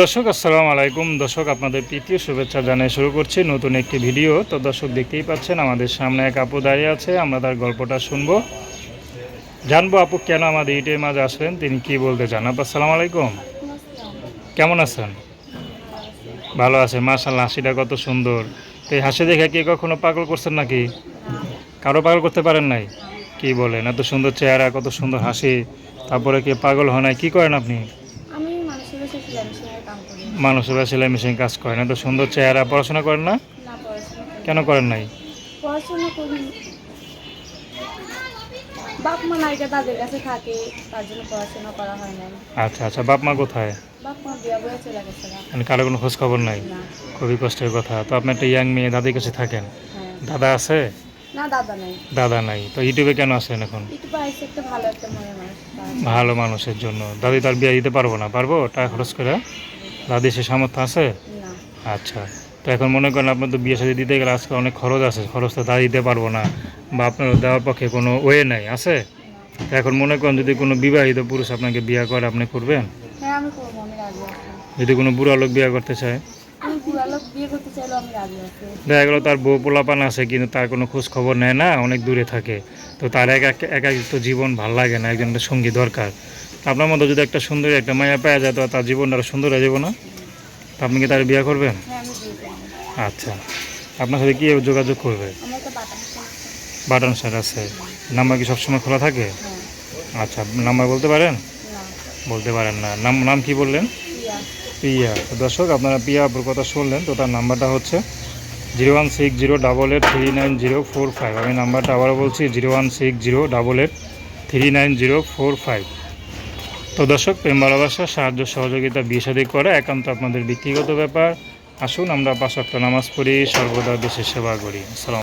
দর্শক, আসসালামু আলাইকুম। দর্শক, আপনাদের তৃতীয় শুভেচ্ছা জানিয়ে শুরু করছি নতুন একটি ভিডিও। তো দর্শক, দেখতেই পাচ্ছেন, আমাদের সামনে এক আপু দাঁড়িয়ে আছে। আমরা তার গল্পটা শুনব। জানব আপু, কেন আমাদের ইটের মাঝে আসলেন? তিনি কি বলতে চান? আপু, আসসালামু আলাইকুম। কেমন আছেন? ভালো আছে মাশাল্লাহ হাসিটা কত সুন্দর। তো এই হাসি দেখে কি কখনো পাগল করছেন নাকি? কারও পাগল করতে পারেন নাই? কি বলেন? এত সুন্দর চেহারা, কত সুন্দর হাসি। তারপরে কি পাগল হয় নাই? কী করেন আপনি? মানুষের সেলাই করি মেশিন কাজ করেন এত সুন্দর চেহারা পড়াশোনা করেন না? না করি কেন করেন নাই? পড়াশোনা করি। বাপ মা নায়িকা তাদের কাছে থাকে তার জন্য পড়াশোনা করা হয় না আচ্ছা আচ্ছা বাপ মা কোথায়? বাপ মা বিয়া বয়ে চলে গেছে মানে কারও কোনো খোঁজ খবর নাই খুবই কষ্টের কথা। তো আপনি একটা ইয়াং মেয়ে দাদির কাছে থাকেন। হ্যাঁ। দাদা আছে? না দাদা নাই। দাদা নাই। তো ইউটিউবে কেন আছেন এখন? একটা ভালো একটা মনে মানুষ ভালো মানুষের জন্য। দাদি তার বিয়ে দিতে পারব না? পারব? টাকা খরচ করে? দাদি সে সামর্থ্য আছে? আচ্ছা। তো এখন মনে করেন আপনার তো বিয়ে সাথে দিতে গেলে আজকে অনেক খরচ আছে। খরচ তো দাদি দিতে পারব না বা আপনার দেওয়ার পক্ষে কোনো ওয়ে নাই আছে? তো এখন মনে করেন যদি কোনো বিবাহিত পুরুষ আপনাকে বিয়ে করে আপনি করবেন? হ্যাঁ আমি করব আমি যদি কোনো বুড়া লোক বিয়ে করতে চায়? বিয়ে করতে চাইলেও আমি রাজি আছি। দেখা গেলো তার বউ পোলাপান আছে কিন্তু তার কোনো খোঁজ খবর নেয় না অনেক দূরে থাকে। তো তার এক এক একাকিত্ব জীবন ভালো লাগে না একজন একটা সঙ্গী দরকার। তো আপনার মতো যদি একটা সুন্দরী একটা মায়া পাওয়া যায় তো তার জীবনটা আরও সুন্দর হয়ে যাব না? তো আপনি কি তার বিয়ে করবেন? হ্যাঁ আচ্ছা। আপনার সাথে কি যোগাযোগ করবে? বাটন স্যার আছে। নাম্বার কি সবসময় খোলা থাকে? হ্যাঁ। আচ্ছা নাম্বার বলতে পারেন? বলতে পারেন না। নাম নাম কি বললেন? তো দর্শক, আপনারা পিয়া আপুর কথা শুনলেন, তো তার নাম্বারটা হচ্ছে zero one six zero double eight three nine zero four five. আমি নাম্বারটা আবারও বলছি, zero one six zero double eight three nine zero four five. তো দর্শক, প্রেম ভালোবাসা, সাহায্য, সহযোগিতা, বিয়ে করে একান্ত আপনাদের ব্যক্তিগত ব্যাপার। আসুন, আমরা পাঁচ নামাজ পড়ি, সর্বদা দেশের সেবা করি। আসসালাম